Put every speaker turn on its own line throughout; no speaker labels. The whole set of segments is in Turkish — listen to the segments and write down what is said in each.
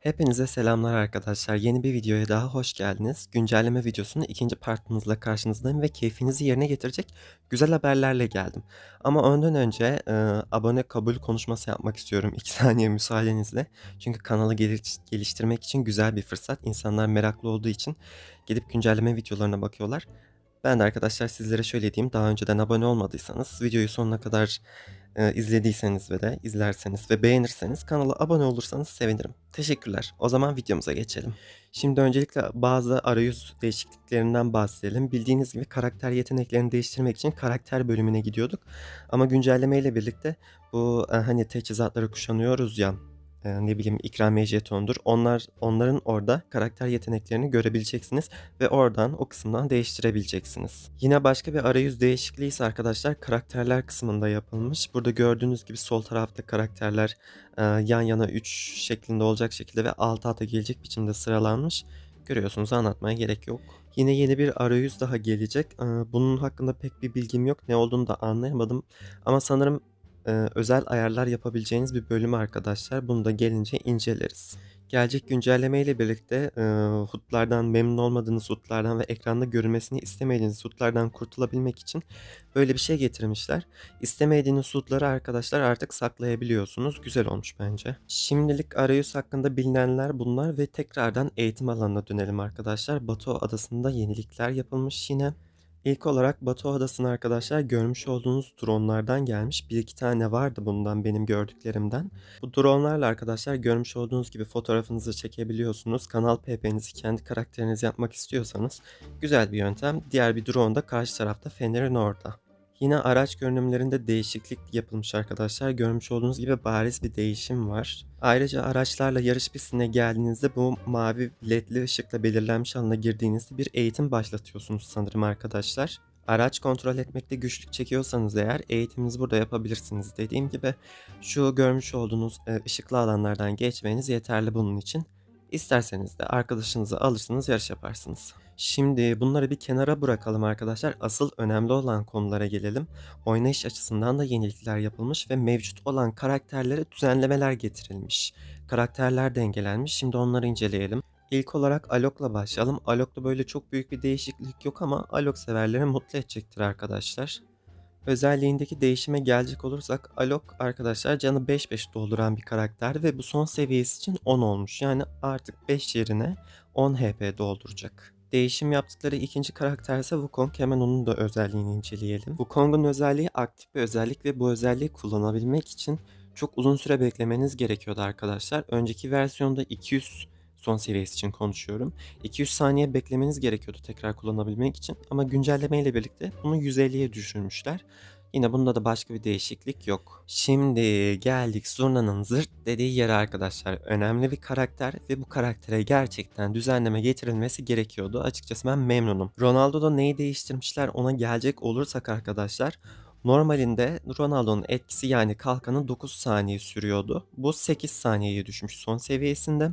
Hepinize selamlar arkadaşlar. Yeni bir videoya daha hoş geldiniz. Güncelleme videosunun ikinci partımızla karşınızdayım ve keyfinizi yerine getirecek güzel haberlerle geldim. Ama ondan önce e, abone kabul konuşması yapmak istiyorum 2 saniye müsaadenizle. Çünkü kanalı geliş- geliştirmek için güzel bir fırsat. İnsanlar meraklı olduğu için gidip güncelleme videolarına bakıyorlar. Ben de arkadaşlar sizlere şöyle diyeyim. Daha önceden abone olmadıysanız videoyu sonuna kadar e, izlediyseniz ve de izlerseniz ve beğenirseniz kanala abone olursanız sevinirim. Teşekkürler. O zaman videomuza geçelim. Şimdi öncelikle bazı arayüz değişikliklerinden bahsedelim. Bildiğiniz gibi karakter yeteneklerini değiştirmek için karakter bölümüne gidiyorduk. Ama güncelleme ile birlikte bu e, hani teçhizatları kuşanıyoruz ya e, ne bileyim ikramiye jetondur. Onlar onların orada karakter yeteneklerini görebileceksiniz ve oradan o kısımdan değiştirebileceksiniz. Yine başka bir arayüz değişikliği ise arkadaşlar karakterler kısmında yapılmış. Burada gördüğünüz gibi sol tarafta karakterler e, yan yana 3 şeklinde olacak şekilde ve alt alta gelecek biçimde sıralanmış. Görüyorsunuz anlatmaya gerek yok. Yine yeni bir arayüz daha gelecek. E, Bunun hakkında pek bir bilgim yok. Ne olduğunu da anlayamadım. Ama sanırım e, özel ayarlar yapabileceğiniz bir bölüm arkadaşlar. Bunu da gelince inceleriz. Gelecek güncelleme ile birlikte e, HUD'lardan memnun olmadığınız HUD'lardan ve ekranda görünmesini istemediğiniz HUD'lardan kurtulabilmek için böyle bir şey getirmişler. İstemediğiniz HUD'ları arkadaşlar artık saklayabiliyorsunuz. Güzel olmuş bence. Şimdilik arayüz hakkında bilinenler bunlar ve tekrardan eğitim alanına dönelim arkadaşlar. Batu Adası'nda yenilikler yapılmış yine. İlk olarak Batu Adası'na arkadaşlar görmüş olduğunuz dronlardan gelmiş. Bir iki tane vardı bundan benim gördüklerimden. Bu dronlarla arkadaşlar görmüş olduğunuz gibi fotoğrafınızı çekebiliyorsunuz. Kanal PP'nizi kendi karakteriniz yapmak istiyorsanız güzel bir yöntem. Diğer bir drone da karşı tarafta fenerin orada. Yine araç görünümlerinde değişiklik yapılmış arkadaşlar. Görmüş olduğunuz gibi bariz bir değişim var. Ayrıca araçlarla yarış pistine geldiğinizde bu mavi ledli ışıkla belirlenmiş alana girdiğinizde bir eğitim başlatıyorsunuz sanırım arkadaşlar. Araç kontrol etmekte güçlük çekiyorsanız eğer eğitiminizi burada yapabilirsiniz. Dediğim gibi şu görmüş olduğunuz e, ışıklı alanlardan geçmeniz yeterli bunun için. İsterseniz de arkadaşınızı alırsınız yarış yaparsınız. Şimdi bunları bir kenara bırakalım arkadaşlar. Asıl önemli olan konulara gelelim. Oynayış açısından da yenilikler yapılmış ve mevcut olan karakterlere düzenlemeler getirilmiş. Karakterler dengelenmiş. Şimdi onları inceleyelim. İlk olarak Alok'la başlayalım. Alok'ta böyle çok büyük bir değişiklik yok ama Alok severleri mutlu edecektir arkadaşlar. Özelliğindeki değişime gelecek olursak Alok arkadaşlar canı 5-5 dolduran bir karakter ve bu son seviyesi için 10 olmuş. Yani artık 5 yerine 10 HP dolduracak. Değişim yaptıkları ikinci karakter ise Wukong. Hemen onun da özelliğini inceleyelim. Wukong'un özelliği aktif bir özellik ve bu özelliği kullanabilmek için çok uzun süre beklemeniz gerekiyordu arkadaşlar. Önceki versiyonda 200 son seviyesi için konuşuyorum. 200 saniye beklemeniz gerekiyordu tekrar kullanabilmek için ama güncelleme ile birlikte bunu 150'ye düşürmüşler. Yine bunda da başka bir değişiklik yok. Şimdi geldik Zurna'nın zırt dediği yere arkadaşlar. Önemli bir karakter ve bu karaktere gerçekten düzenleme getirilmesi gerekiyordu. Açıkçası ben memnunum. Ronaldo'da neyi değiştirmişler ona gelecek olursak arkadaşlar. Normalinde Ronaldo'nun etkisi yani kalkanı 9 saniye sürüyordu. Bu 8 saniyeye düşmüş son seviyesinde.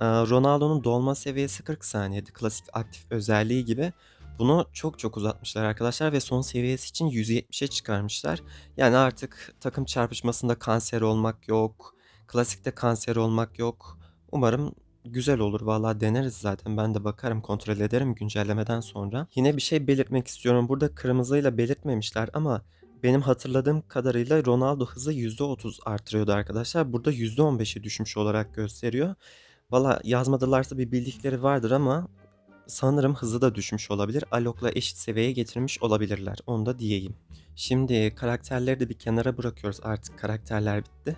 Ronaldo'nun dolma seviyesi 40 saniyeydi. Klasik aktif özelliği gibi. Bunu çok çok uzatmışlar arkadaşlar ve son seviyesi için 170'e çıkarmışlar. Yani artık takım çarpışmasında kanser olmak yok. Klasikte kanser olmak yok. Umarım güzel olur. Vallahi deneriz zaten. Ben de bakarım, kontrol ederim güncellemeden sonra. Yine bir şey belirtmek istiyorum. Burada kırmızıyla belirtmemişler ama benim hatırladığım kadarıyla Ronaldo hızı %30 artırıyordu arkadaşlar. Burada %15'e düşmüş olarak gösteriyor. Valla yazmadılarsa bir bildikleri vardır ama sanırım hızı da düşmüş olabilir. Alok'la eşit seviyeye getirmiş olabilirler. Onu da diyeyim. Şimdi karakterleri de bir kenara bırakıyoruz. Artık karakterler bitti.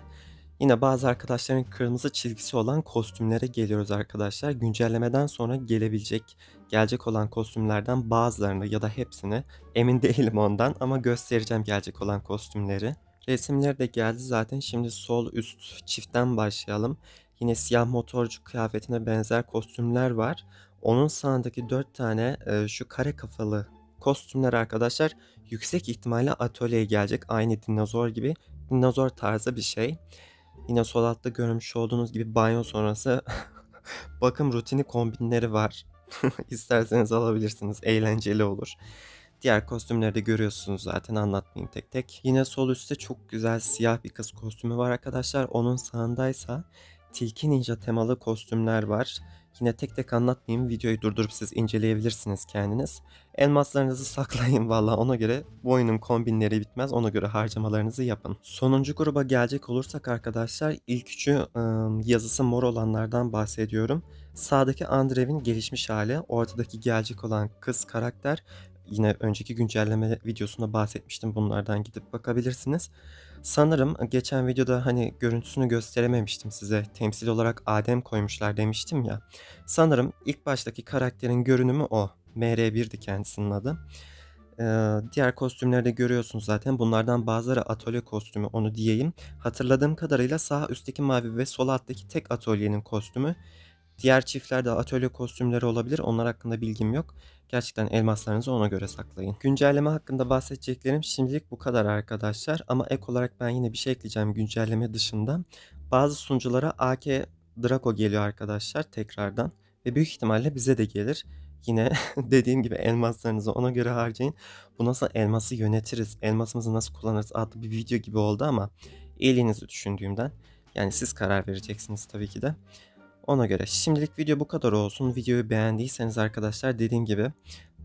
Yine bazı arkadaşların kırmızı çizgisi olan kostümlere geliyoruz arkadaşlar. Güncellemeden sonra gelebilecek, gelecek olan kostümlerden bazılarını ya da hepsini emin değilim ondan ama göstereceğim gelecek olan kostümleri. Resimleri de geldi zaten. Şimdi sol üst çiftten başlayalım. Yine siyah motorcu kıyafetine benzer kostümler var. Onun sağındaki 4 tane e, şu kare kafalı kostümler arkadaşlar yüksek ihtimalle atölyeye gelecek. Aynı dinozor gibi dinozor tarzı bir şey. Yine sol altta görmüş olduğunuz gibi banyo sonrası bakım rutini kombinleri var. İsterseniz alabilirsiniz. Eğlenceli olur. Diğer kostümleri de görüyorsunuz zaten anlatmayayım tek tek. Yine sol üstte çok güzel siyah bir kız kostümü var arkadaşlar. Onun sağındaysa tilki ninja temalı kostümler var. Yine tek tek anlatmayayım. Videoyu durdurup siz inceleyebilirsiniz kendiniz. Elmaslarınızı saklayın valla ona göre bu oyunun kombinleri bitmez. Ona göre harcamalarınızı yapın. Sonuncu gruba gelecek olursak arkadaşlar ilk üçü yazısı mor olanlardan bahsediyorum. Sağdaki Andrev'in gelişmiş hali, ortadaki gelecek olan kız karakter yine önceki güncelleme videosunda bahsetmiştim. Bunlardan gidip bakabilirsiniz. Sanırım geçen videoda hani görüntüsünü gösterememiştim size. Temsil olarak Adem koymuşlar demiştim ya. Sanırım ilk baştaki karakterin görünümü o. MR1'di kendisinin adı. Ee, diğer kostümleri de görüyorsunuz zaten. Bunlardan bazıları atölye kostümü onu diyeyim. Hatırladığım kadarıyla sağ üstteki mavi ve sol alttaki tek atölyenin kostümü. Diğer çiftlerde atölye kostümleri olabilir. Onlar hakkında bilgim yok. Gerçekten elmaslarınızı ona göre saklayın. Güncelleme hakkında bahsedeceklerim şimdilik bu kadar arkadaşlar. Ama ek olarak ben yine bir şey ekleyeceğim güncelleme dışında. Bazı sunuculara AK Draco geliyor arkadaşlar tekrardan. Ve büyük ihtimalle bize de gelir. Yine dediğim gibi elmaslarınızı ona göre harcayın. Bu nasıl elması yönetiriz, elmasımızı nasıl kullanırız adlı bir video gibi oldu ama iyiliğinizi düşündüğümden. Yani siz karar vereceksiniz tabii ki de. Ona göre şimdilik video bu kadar olsun. Videoyu beğendiyseniz arkadaşlar dediğim gibi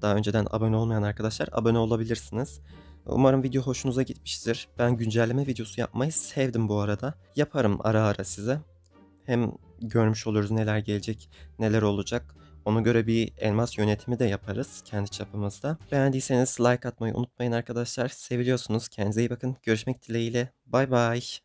daha önceden abone olmayan arkadaşlar abone olabilirsiniz. Umarım video hoşunuza gitmiştir. Ben güncelleme videosu yapmayı sevdim bu arada. Yaparım ara ara size. Hem görmüş oluruz neler gelecek, neler olacak. Ona göre bir elmas yönetimi de yaparız kendi çapımızda. Beğendiyseniz like atmayı unutmayın arkadaşlar. Seviliyorsunuz. Kendinize iyi bakın. Görüşmek dileğiyle. Bay bay.